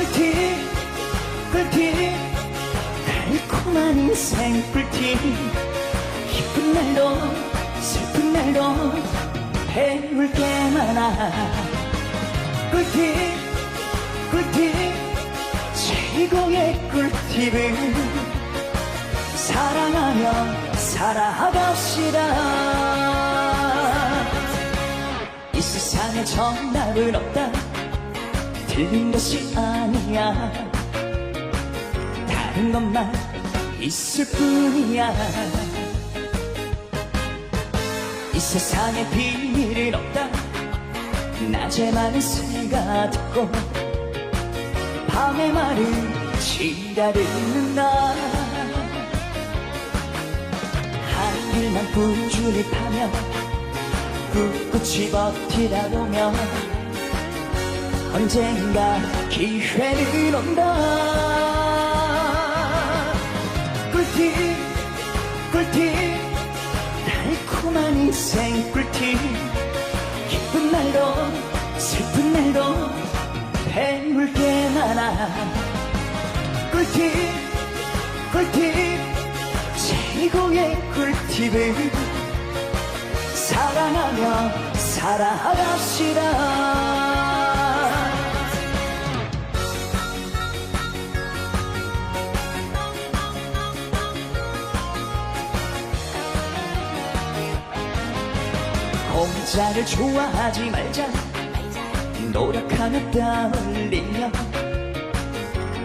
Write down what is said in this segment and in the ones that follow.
꿀팁 꿀팁. 달콤한 인생 꿀팁. 기쁜 날도 슬픈 날도 배울 게 많아. 꿀팁 꿀팁. 최고의 꿀팁을 사랑하며 살아갑시다. 이 세상에 정답은 없다 틀린 것이 아니야. 다른 것만 있을 뿐이야. 이 세상에 비밀은 없다. 낮에 말은 새가 듣고 밤에 말은 지가 듣는다. 한 일만 꾸준히 파며 꿋꿋이 버티다 보면 언젠가 기회는 온다. 꿀팁 꿀팁. 달콤한 인생 꿀팁. 기쁜 날도 슬픈 날도 배울 게 많아 꿀팁 꿀팁. 최고의 꿀팁을 사랑하며 살아갑시다 공짜를 좋아하지 말자. 노력하며 땀 흘리며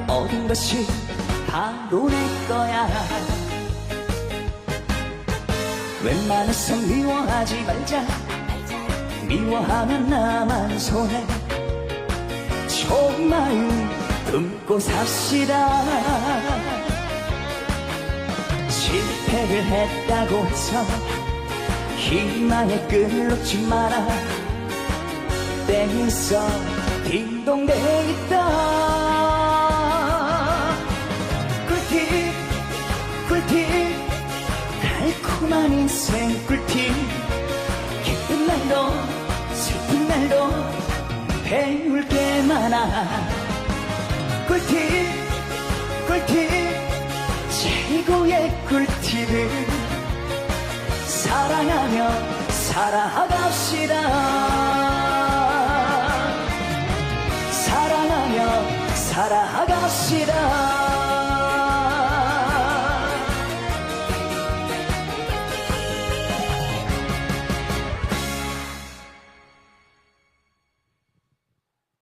얻은 것이 바로 내 거야. 웬만해서 미워하지 말자. 미워하면 나만 손해. 마음 품고 삽시다. 실패를 했다고 해서 희망의 끈을 놓지 마라. 있어 딩동대 있다. 꿀팁 꿀팁. 달콤한 인생 꿀팁. 기쁜 날도 슬픈 날도 배울 게 많아. 꿀팁 꿀팁. 최고의 꿀팁을 사랑하며 살아갑시다. 사랑하며 살아갑시다